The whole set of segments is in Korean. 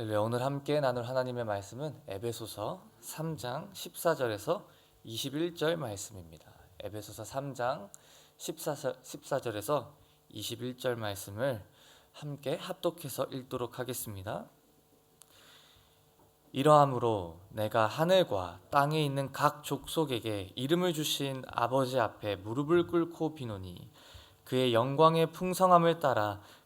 네, 오늘 함께 나눌 하나님의 말씀은 에베소서 3장 14절에서 21절 말씀입니다. 에베소서 3장 14절, 14절 에서 21절 말씀을 함께 합독해서 읽도록 하겠습니다. 이러함으로 내가 하늘과 땅에 있는 각 족속에게 이름을 주신 아버지 앞에 무릎을 꿇고 비노니 그의 영광의 풍성함을 따라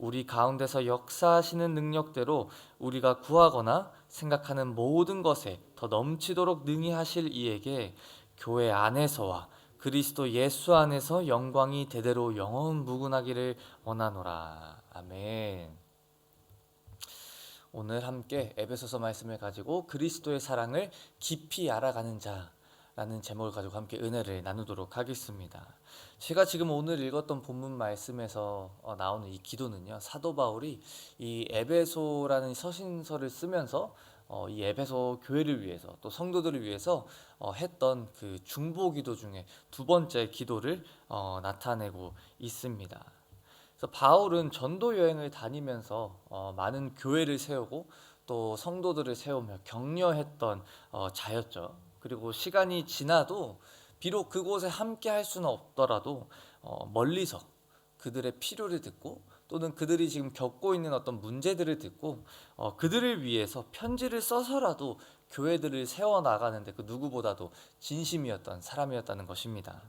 우리 가운데서 역사하시는 능력대로 우리가 구하거나 생각하는 모든 것에 더 넘치도록 능히 하실 이에게 교회 안에서와 그리스도 예수 안에서 영광이 대대로 영원 무궁하기를 원하노라. 아멘. 오늘 함께 에베소서 말씀을 가지고 그리스도의 사랑을 깊이 알아가는 자 라는 제목을 가지고 함께 은혜를 나누도록 하겠습니다. 제가 지금 오늘 읽었던 본문 말씀에서 어, 나오는 이 기도는요 사도 바울이 이 에베소라는 서신서를 쓰면서 어, 이 에베소 교회를 위해서 또 성도들을 위해서 어, 했던 그 중보 기도 중에 두 번째 기도를 어, 나타내고 있습니다. 그래서 바울은 전도 여행을 다니면서 어, 많은 교회를 세우고 또 성도들을 세우며 격려했던 어, 자였죠. 그리고 시간이 지나도 비록 그곳에 함께 할 수는 없더라도 어, 멀리서 그들의 필요를 듣고 또는 그들이 지금 겪고 있는 어떤 문제들을 듣고 어, 그들을 위해서 편지를 써서라도 교회들을 세워 나가는데 그 누구보다도 진심이었던 사람이었다는 것입니다.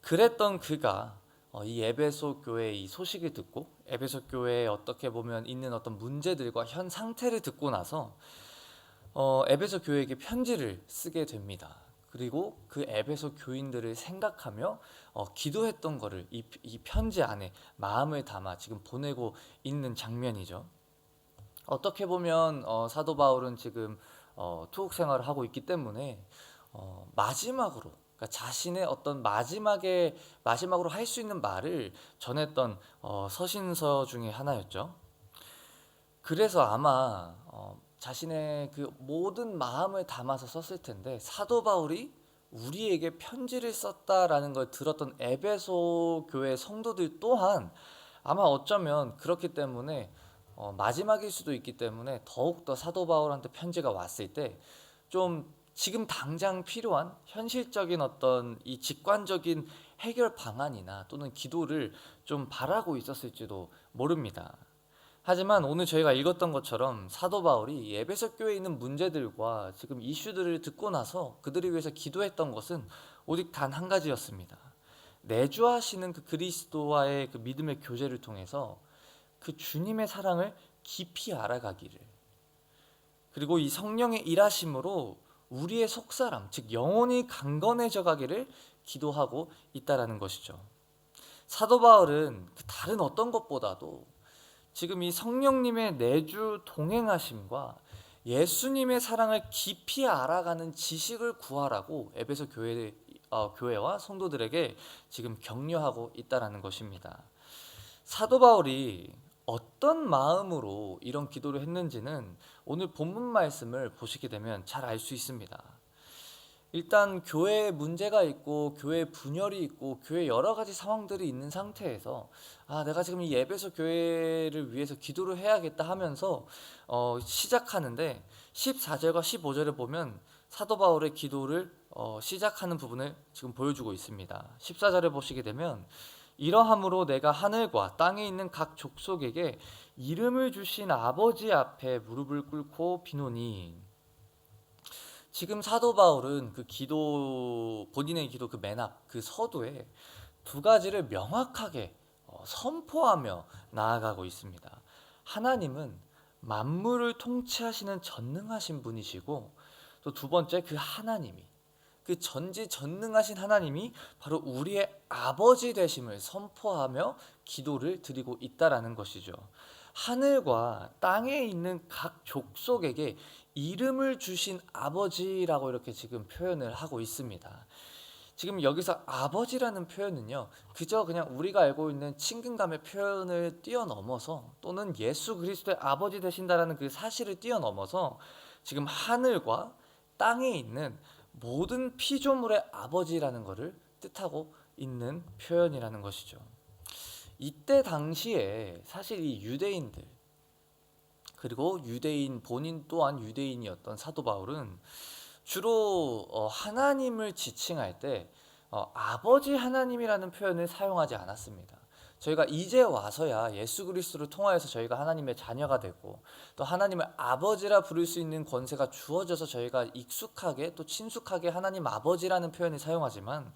그랬던 그가 어, 이 에베소 교회의 이 소식을 듣고 에베소 교회에 어떻게 보면 있는 어떤 문제들과 현 상태를 듣고 나서 어, 에베소 교회에게 편지를 쓰게 됩니다. 그리고 그 에베소 교인들을 생각하며 어, 기도했던 거를 이, 이 편지 안에 마음을 담아 지금 보내고 있는 장면이죠. 어떻게 보면 어, 사도 바울은 지금 어, 투옥 생활을 하고 있기 때문에 어, 마지막으로 그러니까 자신의 어떤 마지막에 마지막으로 할 수 있는 말을 전했던 어, 서신서 중에 하나였죠. 그래서 아마 어, 자신의 그 모든 마음을 담아서 썼을 텐데 사도 바울이 우리에게 편지를 썼다라는 걸 들었던 에베소 교회 성도들 또한 아마 어쩌면 그렇기 때문에 어, 마지막일 수도 있기 때문에 더욱더 사도 바울한테 편지가 왔을 때 좀 지금 당장 필요한 현실적인 어떤 이 직관적인 해결 방안이나 또는 기도를 좀 바라고 있었을지도 모릅니다. 하지만 오늘 저희가 읽었던 것처럼 사도 바울이 에베소 교회에 있는 문제들과 지금 이슈들을 듣고 나서 그들을 위해서 기도했던 것은 오직 단 한 가지였습니다. 내주하시는 그 그리스도와의 그 믿음의 교제를 통해서 그 주님의 사랑을 깊이 알아가기를 그리고 이 성령의 일하심으로 우리의 속사람 즉 영혼이 강건해져 가기를 기도하고 있다라는 것이죠. 사도 바울은 그 다른 어떤 것보다도 지금 이 성령님의 내주 동행하심과 예수님의 사랑을 깊이 알아가는 지식을 구하라고 에베소 교회 어, 교회와 성도들에게 지금 격려하고 있다라는 것입니다. 사도 바울이 어떤 마음으로 이런 기도를 했는지는 오늘 본문 말씀을 보시게 되면 잘 알 수 있습니다. 일단 교회에 문제가 있고 교회 분열이 있고 교회 여러 가지 상황들이 있는 상태에서 아 내가 지금 이 예배소 교회를 위해서 기도를 해야겠다 하면서 어, 시작하는데 14절과 15절에 보면 사도 바울의 기도를 어, 시작하는 부분을 지금 보여주고 있습니다. 14절에 보시게 되면 이러함으로 내가 하늘과 땅에 있는 각 족속에게 이름을 주신 아버지 앞에 무릎을 꿇고 비노니 지금 사도 바울은 그 기도 본인의 기도 그 맨 앞 그 서두에 두 가지를 명확하게 어, 선포하며 나아가고 있습니다. 하나님은 만물을 통치하시는 전능하신 분이시고 또 두 번째 그 하나님이 그 전지 전능하신 하나님이 바로 우리의 아버지 되심을 선포하며 기도를 드리고 있다라는 것이죠. 하늘과 땅에 있는 각 족속에게 이름을 주신 아버지라고 이렇게 지금 표현을 하고 있습니다. 지금 여기서 아버지라는 표현은요, 그저 그냥 우리가 알고 있는 친근감의 표현을 뛰어넘어서 또는 예수 그리스도의 아버지 되신다라는 그 사실을 뛰어넘어서 지금 하늘과 땅에 있는 모든 피조물의 아버지라는 것을 뜻하고 있는 표현이라는 것이죠. 이때 당시에 사실 이 유대인들 그리고 유대인 본인 또한 유대인이었던 사도 바울은 주로 어, 하나님을 지칭할 때 어, 아버지 하나님이라는 표현을 사용하지 않았습니다. 저희가 이제 와서야 예수 그리스도를 통하여서 저희가 하나님의 자녀가 되고 또 하나님을 아버지라 부를 수 있는 권세가 주어져서 저희가 익숙하게 또 친숙하게 하나님 아버지라는 표현을 사용하지만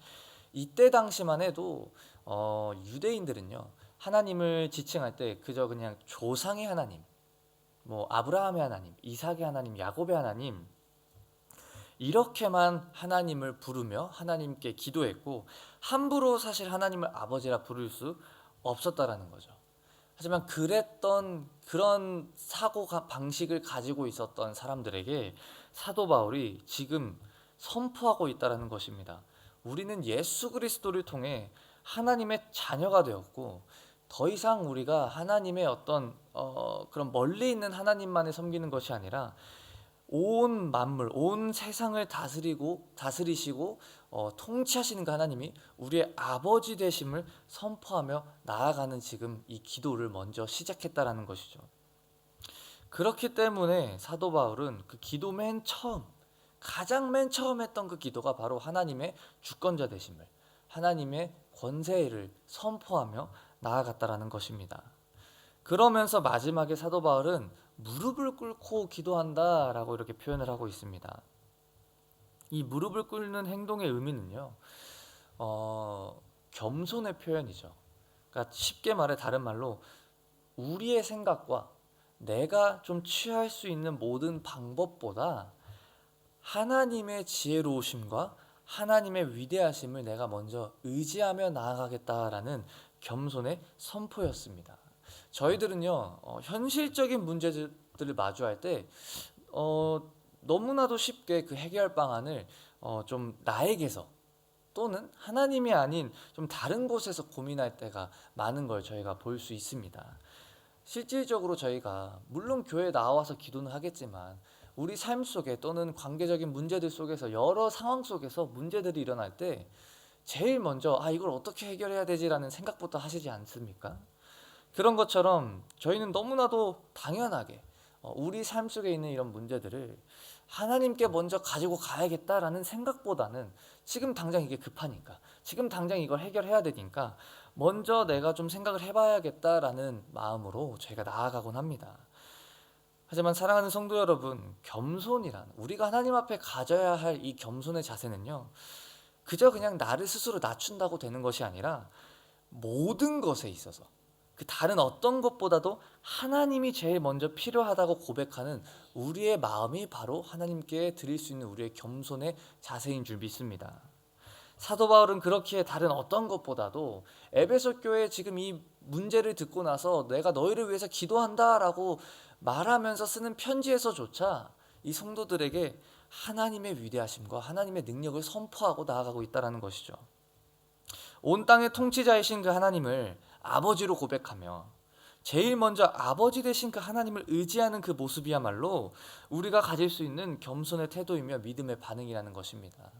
이때 당시만 해도 어, 유대인들은요 하나님을 지칭할 때 그저 그냥 조상의 하나님, 뭐 아브라함의 하나님, 이삭의 하나님, 야곱의 하나님 이렇게만 하나님을 부르며 하나님께 기도했고 함부로 사실 하나님을 아버지라 부를 수 없었다라는 거죠. 하지만 그랬던 그런 사고 방식을 가지고 있었던 사람들에게 사도 바울이 지금 선포하고 있다라는 것입니다. 우리는 예수 그리스도를 통해 하나님의 자녀가 되었고 더 이상 우리가 하나님의 어떤 어, 그런 멀리 있는 하나님만을 섬기는 것이 아니라 온 만물, 온 세상을 다스리고 다스리시고 어, 통치하시는 그 하나님이 우리의 아버지 되심을 선포하며 나아가는 지금 이 기도를 먼저 시작했다라는 것이죠. 그렇기 때문에 사도 바울은 그 기도 맨 처음 가장 맨 처음 했던 그 기도가 바로 하나님의 주권자 되심을 하나님의 권세를 선포하며 나아갔다라는 것입니다. 그러면서 마지막에 사도 바울은 무릎을 꿇고 기도한다라고 이렇게 표현을 하고 있습니다. 이 무릎을 꿇는 행동의 의미는요, 어, 겸손의 표현이죠. 그러니까 쉽게 말해 다른 말로 우리의 생각과 내가 좀 취할 수 있는 모든 방법보다 하나님의 지혜로우심과 하나님의 위대하심을 내가 먼저 의지하며 나아가겠다라는 겸손의 선포였습니다. 저희들은요 어, 현실적인 문제들을 마주할 때 어, 너무나도 쉽게 그 해결 방안을 어, 좀 나에게서 또는 하나님이 아닌 좀 다른 곳에서 고민할 때가 많은 걸 저희가 볼 수 있습니다. 실질적으로 저희가 물론 교회에 나와서 기도는 하겠지만 우리 삶 속에 또는 관계적인 문제들 속에서 여러 상황 속에서 문제들이 일어날 때 제일 먼저 아 이걸 어떻게 해결해야 되지라는 생각부터 하시지 않습니까? 그런 것처럼 저희는 너무나도 당연하게 어, 우리 삶 속에 있는 이런 문제들을 하나님께 먼저 가지고 가야겠다라는 생각보다는 지금 당장 이게 급하니까 지금 당장 이걸 해결해야 되니까 먼저 내가 좀 생각을 해봐야겠다라는 마음으로 저희가 나아가곤 합니다. 하지만 사랑하는 성도 여러분, 겸손이란 우리가 하나님 앞에 가져야 할 이 겸손의 자세는요. 그저 그냥 나를 스스로 낮춘다고 되는 것이 아니라 모든 것에 있어서 그 다른 어떤 것보다도 하나님이 제일 먼저 필요하다고 고백하는 우리의 마음이 바로 하나님께 드릴 수 있는 우리의 겸손의 자세인 줄 믿습니다. 사도 바울은 그렇기에 다른 어떤 것보다도 에베소 교회 지금 이 문제를 듣고 나서 내가 너희를 위해서 기도한다라고 말하면서 쓰는 편지에서조차 이 성도들에게 하나님의 위대하심과 하나님의 능력을 선포하고 나아가고 있다는 것이죠. 온 땅의 통치자이신 그 하나님을 아버지로 고백하며 제일 먼저 아버지 되신 그 하나님을 의지하는 그 모습이야말로 우리가 가질 수 있는 겸손의 태도이며 믿음의 반응이라는 것입니다.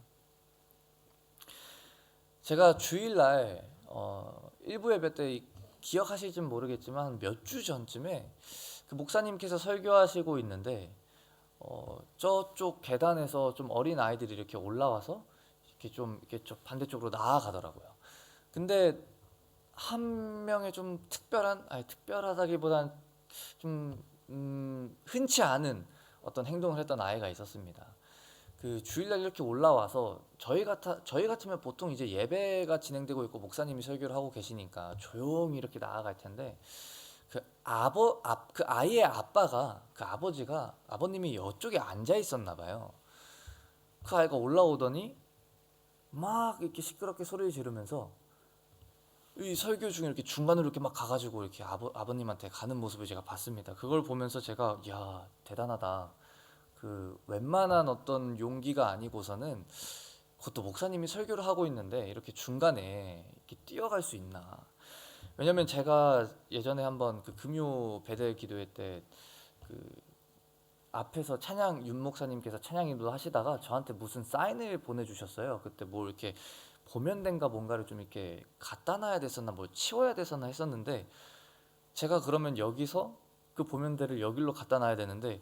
제가 주일날 어, 일부 예배 때 기억하실지 모르겠지만 몇 주 전쯤에 그 목사님께서 설교하시고 있는데 어, 저쪽 계단에서 좀 어린 아이들이 이렇게 올라와서 이렇게 좀 이렇게 좀 반대쪽으로 나아가더라고요. 근데 한 명의 좀 특별한 아니 특별하다기보단 좀 음, 흔치 않은 어떤 행동을 했던 아이가 있었습니다. 그 주일날 이렇게 올라와서 저희 같아 저희 같으면 보통 이제 예배가 진행되고 있고 목사님이 설교를 하고 계시니까 조용히 이렇게 나아갈 텐데 그 아버 아, 그 아이의 아빠가 그 아버지가 아버님이 이쪽에 앉아 있었나 봐요. 그 아이가 올라오더니 막 이렇게 시끄럽게 소리를 지르면서 이 설교 중에 이렇게 중간으로 이렇게 막 가가지고 이렇게 아버, 아버님한테 가는 모습을 제가 봤습니다. 그걸 보면서 제가 야 대단하다. 그 웬만한 어떤 용기가 아니고서는 그것도 목사님이 설교를 하고 있는데 이렇게 중간에 이렇게 뛰어갈 수 있나? 왜냐면 제가 예전에 한번 그 금요 배달 기도회 때 그 앞에서 찬양 윤 목사님께서 찬양 인도 하시다가 저한테 무슨 사인을 보내주셨어요. 그때 뭐 이렇게 보면된가 뭔가를 좀 이렇게 갖다 놔야 됐었나 뭐 치워야 됐었나 했었는데 제가 그러면 여기서 그 보면대를 여기로 갖다 놔야 되는데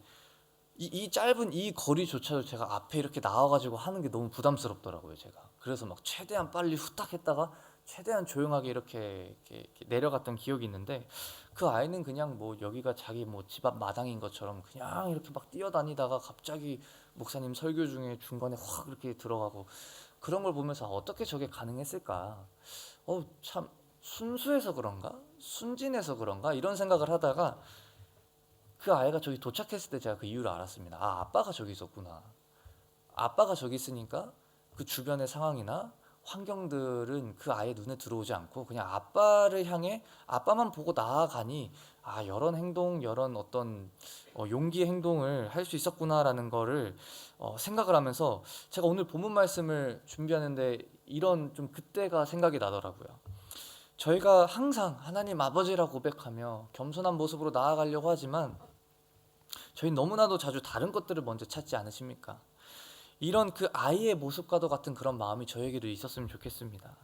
이, 이 짧은 이 거리조차도 제가 앞에 이렇게 나와가지고 하는 게 너무 부담스럽더라고요 제가. 그래서 막 최대한 빨리 후딱 했다가 최대한 조용하게 이렇게, 이렇게, 이렇게 내려갔던 기억이 있는데 그 아이는 그냥 뭐 여기가 자기 뭐 집 앞 마당인 것처럼 그냥 이렇게 막 뛰어다니다가 갑자기 목사님 설교 중에 중간에 확 이렇게 들어가고 그런 걸 보면서 어떻게 저게 가능했을까? 어, 참 순수해서 그런가? 순진해서 그런가? 이런 생각을 하다가 그 아이가 저기 도착했을 때 제가 그 이유를 알았습니다. 아, 아빠가 저기 있었구나. 아빠가 저기 있으니까 그 주변의 상황이나 환경들은 그 아이의 눈에 들어오지 않고 그냥 아빠를 향해 아빠만 보고 나아가니 아, 이런 행동, 이런 어떤 어, 용기의 행동을 할 수 있었구나라는 거를 어, 생각을 하면서 제가 오늘 본문 말씀을 준비하는데 이런 좀 그때가 생각이 나더라고요. 저희가 항상 하나님 아버지라고 고백하며 겸손한 모습으로 나아가려고 하지만 저희 너무나도 자주 다른 것들을 먼저 찾지 않으십니까? 이런 그 아이의 모습과도 같은 그런 마음이 저에게도 있었으면 좋겠습니다.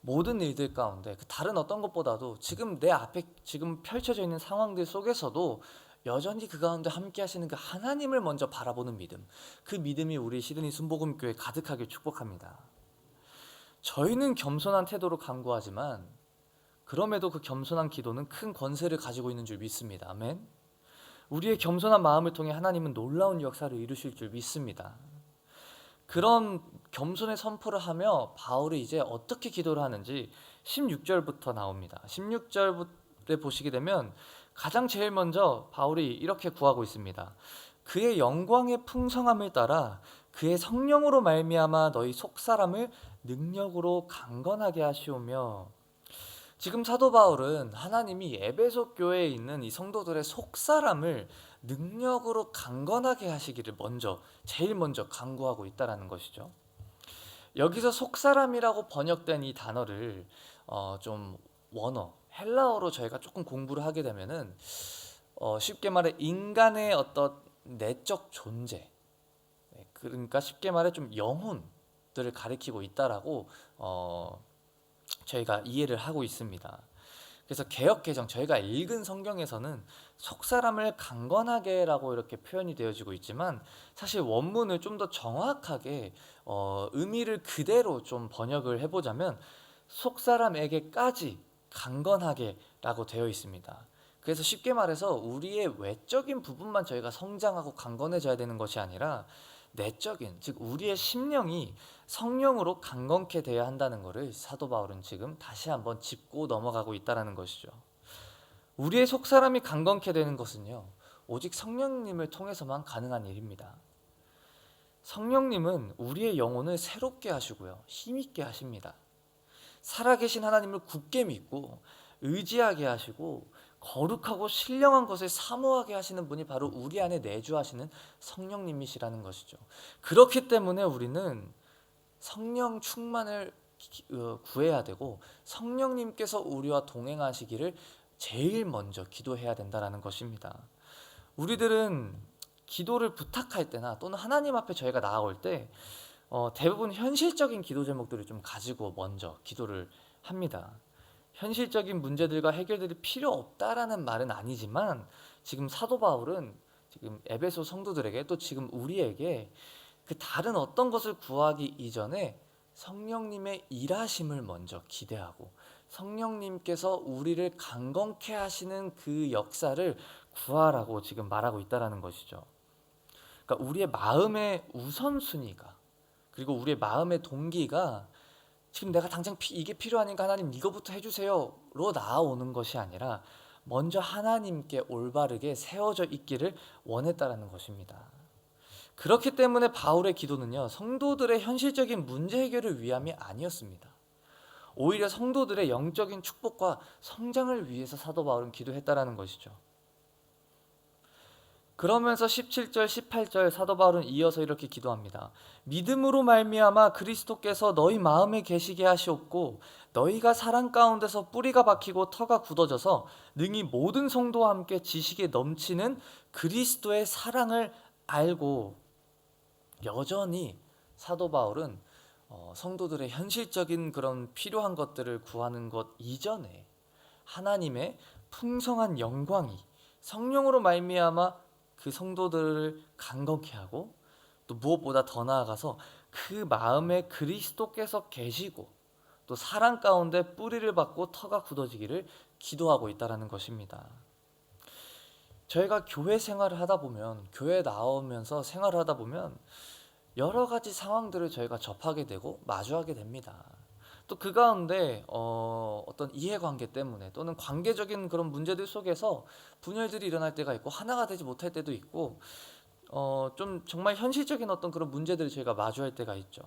모든 일들 가운데 그 다른 어떤 것보다도 지금 내 앞에 지금 펼쳐져 있는 상황들 속에서도 여전히 그 가운데 함께 하시는 그 하나님을 먼저 바라보는 믿음. 그 믿음이 우리 시드니 순복음 교회 가득하게 축복합니다. 저희는 겸손한 태도로 간구하지만 그럼에도 그 겸손한 기도는 큰 권세를 가지고 있는 줄 믿습니다. 아멘. 우리의 겸손한 마음을 통해 하나님은 놀라운 역사를 이루실 줄 믿습니다. 그런 겸손의 선포를 하며 바울이 이제 어떻게 기도를 하는지 16절부터 나옵니다. 16절에 보시게 되면 가장 제일 먼저 바울이 이렇게 구하고 있습니다. 그의 영광의 풍성함을 따라 그의 성령으로 말미암아 너희 속사람을 능력으로 강건하게 하시오며 지금 사도 바울은 하나님이 에베소 교회에 있는 이 성도들의 속사람을 능력으로 강건하게 하시기를 먼저 제일 먼저 강구하고 있다라는 것이죠. 여기서 속사람이라고 번역된 이 단어를 어, 좀 원어 헬라어로 저희가 조금 공부를 하게 되면은 어, 쉽게 말해 인간의 어떤 내적 존재 네, 그러니까 쉽게 말해 좀 영혼들을 가리키고 있다라고 어, 저희가 이해를 하고 있습니다. 그래서 개혁 개정 저희가 읽은 성경에서는 속 사람을 강건하게라고 이렇게 표현이 되어지고 있지만 사실 원문을 좀 더 정확하게 어, 의미를 그대로 좀 번역을 해보자면 속 사람에게까지 강건하게라고 되어 있습니다. 그래서 쉽게 말해서 우리의 외적인 부분만 저희가 성장하고 강건해져야 되는 것이 아니라 내적인 즉 우리의 심령이 성령으로 강건케 돼야 한다는 것을 사도 바울은 지금 다시 한번 짚고 넘어가고 있다라는 것이죠. 우리의 속 사람이 강건케 되는 것은요. 오직 성령님을 통해서만 가능한 일입니다. 성령님은 우리의 영혼을 새롭게 하시고요. 힘있게 하십니다. 살아계신 하나님을 굳게 믿고 의지하게 하시고 거룩하고 신령한 것을 사모하게 하시는 분이 바로 우리 안에 내주하시는 성령님이시라는 것이죠. 그렇기 때문에 우리는 성령 충만을 어, 구해야 되고 성령님께서 우리와 동행하시기를 제일 먼저 기도해야 된다라는 것입니다. 우리들은 기도를 부탁할 때나 또는 하나님 앞에 저희가 나아올 때 어, 대부분 현실적인 기도 제목들을 좀 가지고 먼저 기도를 합니다. 현실적인 문제들과 해결들이 필요 없다라는 말은 아니지만 지금 사도 바울은 지금 에베소 성도들에게 또 지금 우리에게 그 다른 어떤 것을 구하기 이전에 성령님의 일하심을 먼저 기대하고 성령님께서 우리를 강건케 하시는 그 역사를 구하라고 지금 말하고 있다라는 것이죠. 그러니까 우리의 마음의 우선순위가 그리고 우리의 마음의 동기가 지금 내가 당장 피, 이게 필요하니까 하나님 이거부터 해주세요로 나아오는 것이 아니라 먼저 하나님께 올바르게 세워져 있기를 원했다라는 것입니다. 그렇기 때문에 바울의 기도는요 성도들의 현실적인 문제 해결을 위함이 아니었습니다. 오히려 성도들의 영적인 축복과 성장을 위해서 사도 바울은 기도했다라는 것이죠. 그러면서 17절, 18절 사도 바울은 이어서 이렇게 기도합니다. 믿음으로 말미암아 그리스도께서 너희 마음에 계시게 하시옵고 너희가 사랑 가운데서 뿌리가 박히고 터가 굳어져서 능히 모든 성도와 함께 지식에 넘치는 그리스도의 사랑을 알고 여전히 사도 바울은 어, 성도들의 현실적인 그런 필요한 것들을 구하는 것 이전에 하나님의 풍성한 영광이 성령으로 말미암아 그 성도들을 강건케 하고 또 무엇보다 더 나아가서 그 마음에 그리스도께서 계시고 또 사랑 가운데 뿌리를 받고 터가 굳어지기를 기도하고 있다라는 것입니다. 저희가 교회 생활을 하다 보면 교회 나오면서 생활을 하다 보면 여러 가지 상황들을 저희가 접하게 되고 마주하게 됩니다. 또 그 가운데 어, 어떤 이해관계 때문에 또는 관계적인 그런 문제들 속에서 분열들이 일어날 때가 있고 하나가 되지 못할 때도 있고 어, 좀 정말 현실적인 어떤 그런 문제들을 저희가 마주할 때가 있죠.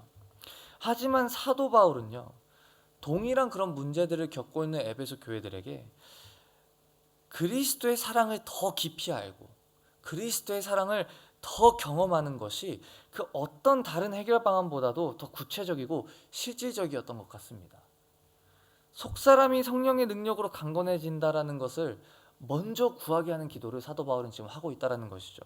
하지만 사도 바울은요 동일한 그런 문제들을 겪고 있는 에베소 교회들에게 그리스도의 사랑을 더 깊이 알고 그리스도의 사랑을 더 경험하는 것이 그 어떤 다른 해결 방안보다도 더 구체적이고 실질적이었던 것 같습니다. 속 사람이 성령의 능력으로 강건해진다라는 것을 먼저 구하게 하는 기도를 사도 바울은 지금 하고 있다라는 것이죠.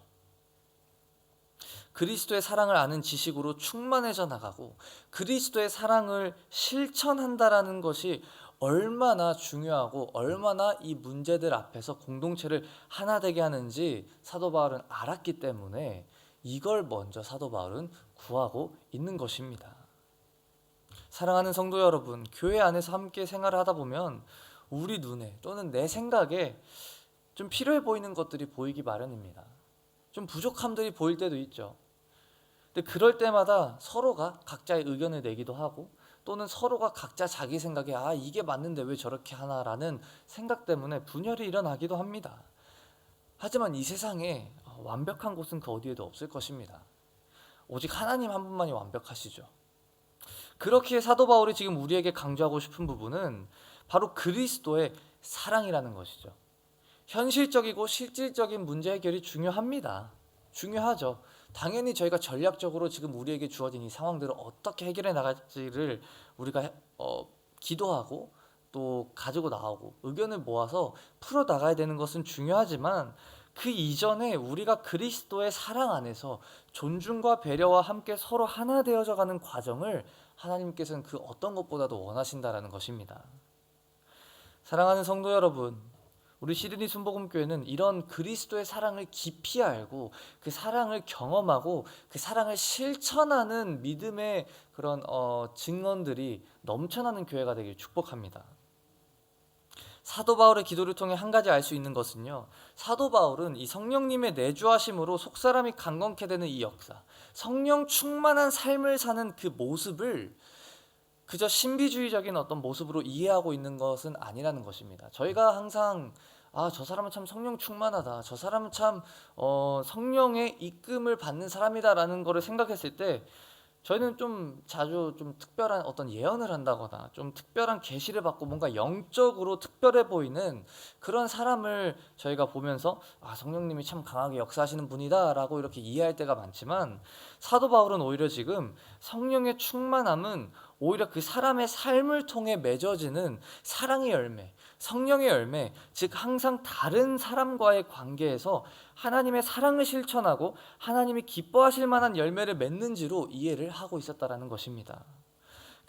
그리스도의 사랑을 아는 지식으로 충만해져 나가고 그리스도의 사랑을 실천한다라는 것이 얼마나 중요하고 얼마나 이 문제들 앞에서 공동체를 하나 되게 하는지 사도 바울은 알았기 때문에 이걸 먼저 사도 바울은 구하고 있는 것입니다. 사랑하는 성도 여러분, 교회 안에서 함께 생활을 하다 보면 우리 눈에 또는 내 생각에 좀 필요해 보이는 것들이 보이기 마련입니다. 좀 부족함들이 보일 때도 있죠. 근데 그럴 때마다 서로가 각자의 의견을 내기도 하고 또는 서로가 각자 자기 생각에 아 이게 맞는데 왜 저렇게 하나라는 생각 때문에 분열이 일어나기도 합니다. 하지만 이 세상에 완벽한 곳은 그 어디에도 없을 것입니다. 오직 하나님 한 분만이 완벽하시죠. 그렇게 사도 바울이 지금 우리에게 강조하고 싶은 부분은 바로 그리스도의 사랑이라는 것이죠. 현실적이고 실질적인 문제 해결이 중요합니다. 중요하죠. 당연히 저희가 전략적으로 지금 우리에게 주어진 이 상황들을 어떻게 해결해 나갈지를 우리가 어, 기도하고 또 가지고 나오고 의견을 모아서 풀어 나가야 되는 것은 중요하지만 그 이전에 우리가 그리스도의 사랑 안에서 존중과 배려와 함께 서로 하나 되어져 가는 과정을 하나님께서는 그 어떤 것보다도 원하신다라는 것입니다. 사랑하는 성도 여러분, 우리 시드니 순복음교회는 이런 그리스도의 사랑을 깊이 알고 그 사랑을 경험하고 그 사랑을 실천하는 믿음의 그런 어, 증언들이 넘쳐나는 교회가 되길 축복합니다. 사도 바울의 기도를 통해 한 가지 알 수 있는 것은요. 사도 바울은 이 성령님의 내주하심으로 속 사람이 강건케 되는 이 역사, 성령 충만한 삶을 사는 그 모습을 그저 신비주의적인 어떤 모습으로 이해하고 있는 것은 아니라는 것입니다. 저희가 항상 아, 저 사람은 참 성령 충만하다. 저 사람은 참 어, 성령의 이끌을 받는 사람이다라는 거를 생각했을 때 저희는 좀 자주 좀 특별한 어떤 예언을 한다거나 좀 특별한 계시를 받고 뭔가 영적으로 특별해 보이는 그런 사람을 저희가 보면서 아 성령님이 참 강하게 역사하시는 분이다라고 이렇게 이해할 때가 많지만 사도 바울은 오히려 지금 성령의 충만함은 오히려 그 사람의 삶을 통해 맺어지는 사랑의 열매, 성령의 열매, 즉 항상 다른 사람과의 관계에서 하나님의 사랑을 실천하고 하나님이 기뻐하실 만한 열매를 맺는지로 이해를 하고 있었다라는 것입니다.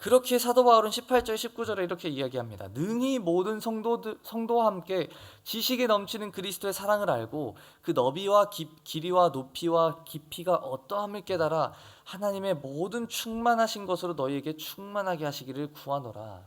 그렇게 사도 바울은 18절 19절에 이렇게 이야기합니다. 능히 모든 성도들 성도와 함께 지식에 넘치는 그리스도의 사랑을 알고 그 너비와 깊, 길이와 높이와 깊이가 어떠함을 깨달아 하나님의 모든 충만하신 것으로 너희에게 충만하게 하시기를 구하노라.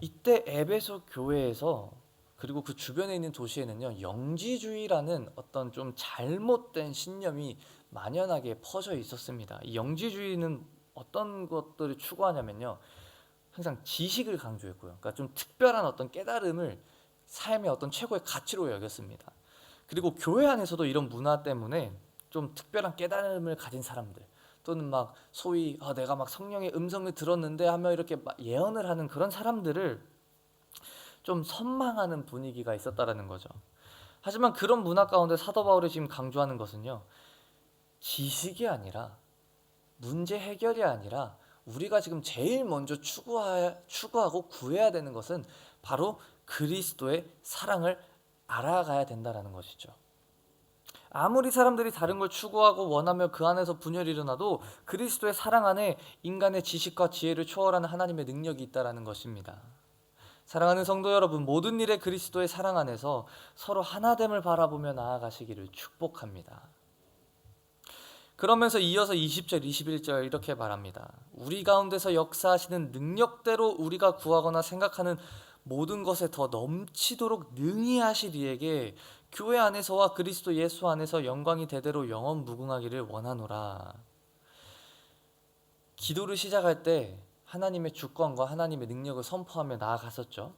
이때 에베소 교회에서 그리고 그 주변에 있는 도시에는요 영지주의라는 어떤 좀 잘못된 신념이 만연하게 퍼져 있었습니다. 이 영지주의는 어떤 것들을 추구하냐면요 항상 지식을 강조했고요. 그러니까 좀 특별한 어떤 깨달음을 삶의 어떤 최고의 가치로 여겼습니다. 그리고 교회 안에서도 이런 문화 때문에 좀 특별한 깨달음을 가진 사람들 또는 막 소위 아, 내가 막 성령의 음성을 들었는데 하며 이렇게 막 예언을 하는 그런 사람들을 좀 선망하는 분위기가 있었다라는 거죠. 하지만 그런 문화 가운데 사도 바울이 지금 강조하는 것은요. 지식이 아니라 문제 해결이 아니라 우리가 지금 제일 먼저 추구하, 추구하고 구해야 되는 것은 바로 그리스도의 사랑을 알아가야 된다라는 것이죠. 아무리 사람들이 다른 걸 추구하고 원하며 그 안에서 분열이 일어나도 그리스도의 사랑 안에 인간의 지식과 지혜를 초월하는 하나님의 능력이 있다라는 것입니다. 사랑하는 성도 여러분, 모든 일에 그리스도의 사랑 안에서 서로 하나됨을 바라보며 나아가시기를 축복합니다. 그러면서 이어서 20절, 21절 이렇게 말합니다. 우리 가운데서 역사하시는 능력대로 우리가 구하거나 생각하는 모든 것에 더 넘치도록 능히 하실 이에게 교회 안에서와 그리스도 예수 안에서 영광이 대대로 영원 무궁하기를 원하노라. 기도를 시작할 때 하나님의 주권과 하나님의 능력을 선포하며 나아갔었죠.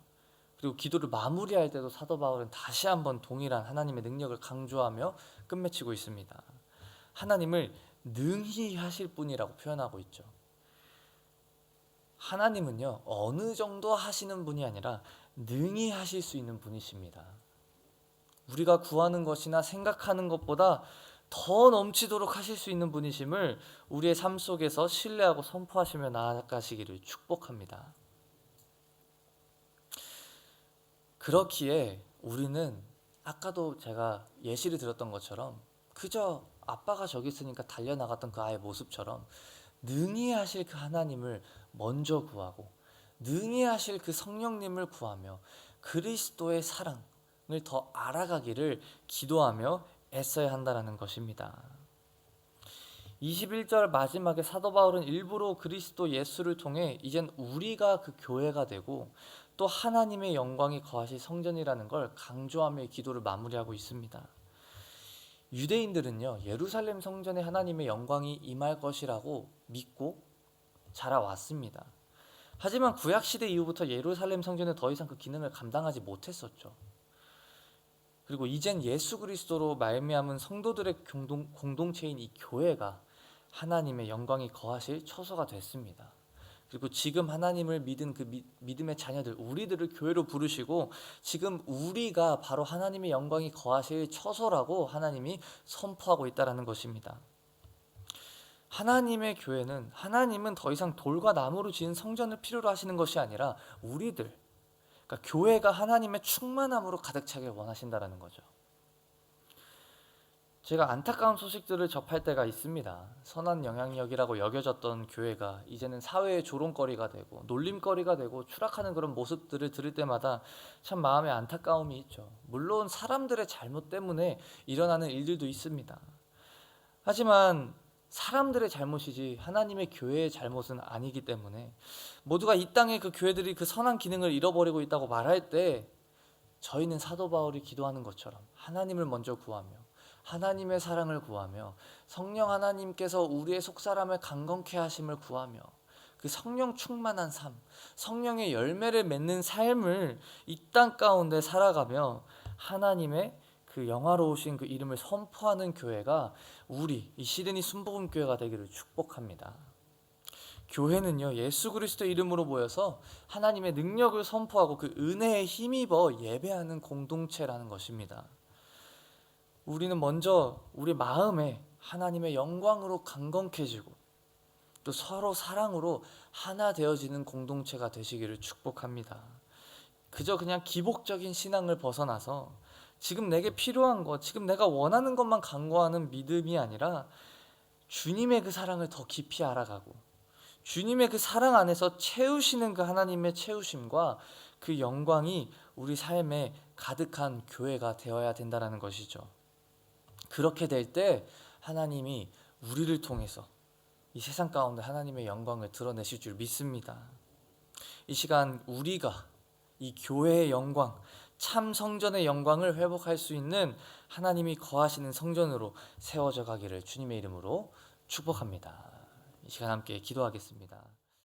그리고 기도를 마무리할 때도 사도 바울은 다시 한번 동일한 하나님의 능력을 강조하며 끝맺히고 있습니다. 하나님을 능히 하실 분이라고 표현하고 있죠. 하나님은요, 어느 정도 하시는 분이 아니라 능히 하실 수 있는 분이십니다. 우리가 구하는 것이나 생각하는 것보다 더 넘치도록 하실 수 있는 분이심을 우리의 삶 속에서 신뢰하고 선포하시며 나아가시기를 축복합니다. 그렇기에 우리는 아까도 제가 예시를 들었던 것처럼 그저 아빠가 저기 있으니까 달려나갔던 그 아이의 모습처럼 능히 하실 그 하나님을 먼저 구하고 능히 하실 그 성령님을 구하며 그리스도의 사랑을 더 알아가기를 기도하며 애써야 한다는 것입니다. 21절 마지막에 사도 바울은 일부러 그리스도 예수를 통해 이젠 우리가 그 교회가 되고 또 하나님의 영광이 거하실 성전이라는 걸 강조하며 기도를 마무리하고 있습니다. 유대인들은요 예루살렘 성전에 하나님의 영광이 임할 것이라고 믿고 자라왔습니다. 하지만 구약 시대 이후부터 예루살렘 성전은 더 이상 그 기능을 감당하지 못했었죠. 그리고 이젠 예수 그리스도로 말미암은 성도들의 공동, 공동체인 이 교회가 하나님의 영광이 거하실 처소가 됐습니다. 그리고 지금 하나님을 믿은 그 미, 믿음의 자녀들 우리들을 교회로 부르시고 지금 우리가 바로 하나님의 영광이 거하실 처소라고 하나님이 선포하고 있다라는 것입니다. 하나님의 교회는 하나님은 더 이상 돌과 나무로 지은 성전을 필요로 하시는 것이 아니라 우리들 그러니까 교회가 하나님의 충만함으로 가득 차길 원하신다라는 거죠. 제가 안타까운 소식들을 접할 때가 있습니다. 선한 영향력이라고 여겨졌던 교회가 이제는 사회의 조롱거리가 되고 놀림거리가 되고 추락하는 그런 모습들을 들을 때마다 참 마음에 안타까움이 있죠. 물론 사람들의 잘못 때문에 일어나는 일들도 있습니다. 하지만 사람들의 잘못이지 하나님의 교회의 잘못은 아니기 때문에 모두가 이 땅에 그 교회들이 그 선한 기능을 잃어버리고 있다고 말할 때 저희는 사도 바울이 기도하는 것처럼 하나님을 먼저 구하며 하나님의 사랑을 구하며 성령 하나님께서 우리의 속사람을 강건케 하심을 구하며 그 성령 충만한 삶, 성령의 열매를 맺는 삶을 이 땅 가운데 살아가며 하나님의 그 영화로우신 그 이름을 선포하는 교회가 우리 이 시드니 순복음 교회가 되기를 축복합니다. 교회는요 예수 그리스도 이름으로 모여서 하나님의 능력을 선포하고 그 은혜에 힘입어 예배하는 공동체라는 것입니다. 우리는 먼저 우리 마음에 하나님의 영광으로 강건해지고 또 서로 사랑으로 하나 되어지는 공동체가 되시기를 축복합니다. 그저 그냥 기복적인 신앙을 벗어나서 지금 내게 필요한 것, 지금 내가 원하는 것만 간구하는 믿음이 아니라 주님의 그 사랑을 더 깊이 알아가고 주님의 그 사랑 안에서 채우시는 그 하나님의 채우심과 그 영광이 우리 삶에 가득한 교회가 되어야 된다는 것이죠. 그렇게 될 때 하나님이 우리를 통해서 이 세상 가운데 하나님의 영광을 드러내실 줄 믿습니다. 이 시간 우리가 이 교회의 영광, 참 성전의 영광을 회복할 수 있는 하나님이 거하시는 성전으로 세워져 가기를 주님의 이름으로 축복합니다. 이 시간 함께 기도하겠습니다.